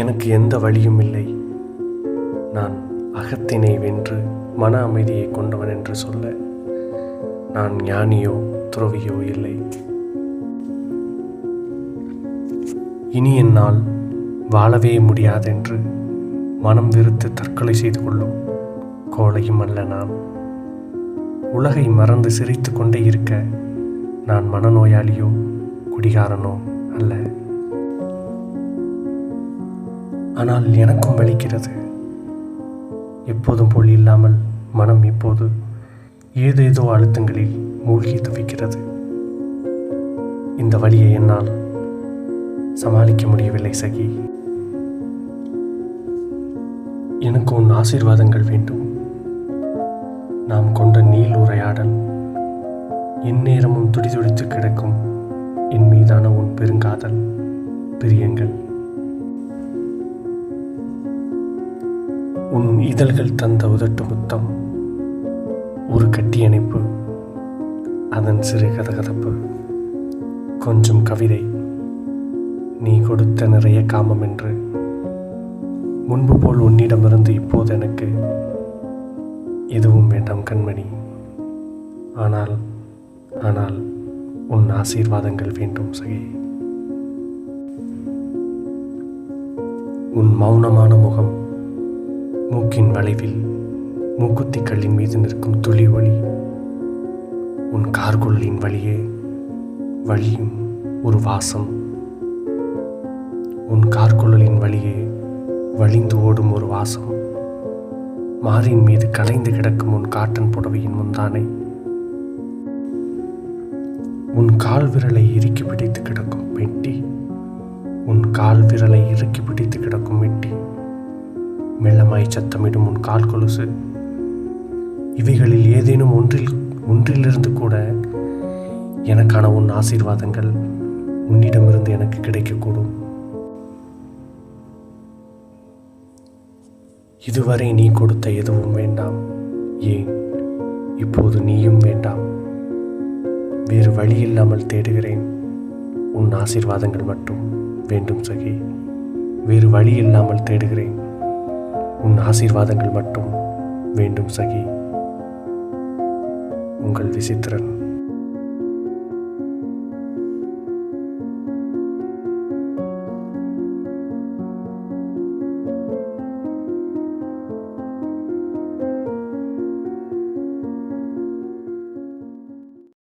எனக்கு எந்த வழியும் இல்லை. நான் அகத்தினை வென்று மன அமைதியை கொண்டவன் என்று சொல்ல நான் ஞானியோ துறவியோ இல்லை. இனி என்னால் வாழவே முடியாதென்று மனம் வெறுத்து தற்கொலை செய்து கொள்ளும் கோழையும் அல்ல நான். உலகை மறந்து சிரித்து கொண்டே இருக்க நான் மனநோயாளியோ குடிகாரனோ அல்ல. ஆனால் எனக்கும் வலிக்கிறது. எப்போதும் போல் இல்லாமல் மனம் இப்போது ஏதேதோ அழுத்தங்களில் மூழ்கி துவிக்கிறது. இந்த வழியை என்னால் சமாளிக்க முடியவில்லை சகி. எனக்கு உன் ஆசீர்வாதங்கள் வேண்டும். நாம் கொண்ட நீள் உரையாடல் எந்நேரமும் துடிதுடித்து கிடக்கும். என் மீதான உன் பெருங்காதல். பிரியங்கள். உன் இதழ்கள் தந்த உதட்டு முத்தம் ஒரு கட்டி அணைப்பு அதன் சிறு கதகதப்பு. கொஞ்சம் கவிதை நீ கொடுத்த நிறைய காமம் என்று. முன்பு போல் உன்னிடமிருந்து இப்போது எனக்கு எதுவும் வேண்டாம் கண்மணி. ஆனால் ஆனால் உன் ஆசீர்வாதங்கள் வேண்டும் சகே. உன் மௌனமான முகம் மூக்கின் வளைவில் மூக்குத்தி கல்லின் மீது நிற்கும் துளி ஒளி உன் கார்குள்ளின் வழியே வழியும் ஒரு வாசம். உன் கார்குழலின் வழியே வழிந்து ஓடும் ஒரு வாசம். மாரின் மீது கலைந்து கிடக்கும் உன் காட்டன் புடவையின் முந்தானை. உன் கால் விரலை இறுக்கி பிடித்து கிடக்கும் பெட்டி. உன் கால் விரலை இறுக்கி பிடித்து மெல்லமாய் சத்தமிடும் உன் கால் கொலுசு. இவைகளில் ஏதேனும் ஒன்றில் ஒன்றிலிருந்து கூட எனக்கான உன் ஆசீர்வாதங்கள் உன்னிடமிருந்து எனக்கு கிடைக்கக்கூடும். இதுவரை நீ கொடுத்த எதுவும் வேண்டாம். ஏன்? இப்போது நீயும் வேண்டாம். வேறு வழி இல்லாமல் தேடுகிறேன். உன் ஆசீர்வாதங்கள் மட்டும் வேண்டும் சகி. வேறு வழி இல்லாமல் தேடுகிறேன். உன் ஆசீர்வாதங்கள் மட்டும் வேண்டும் சகி உங்கள் விசித்திரன்.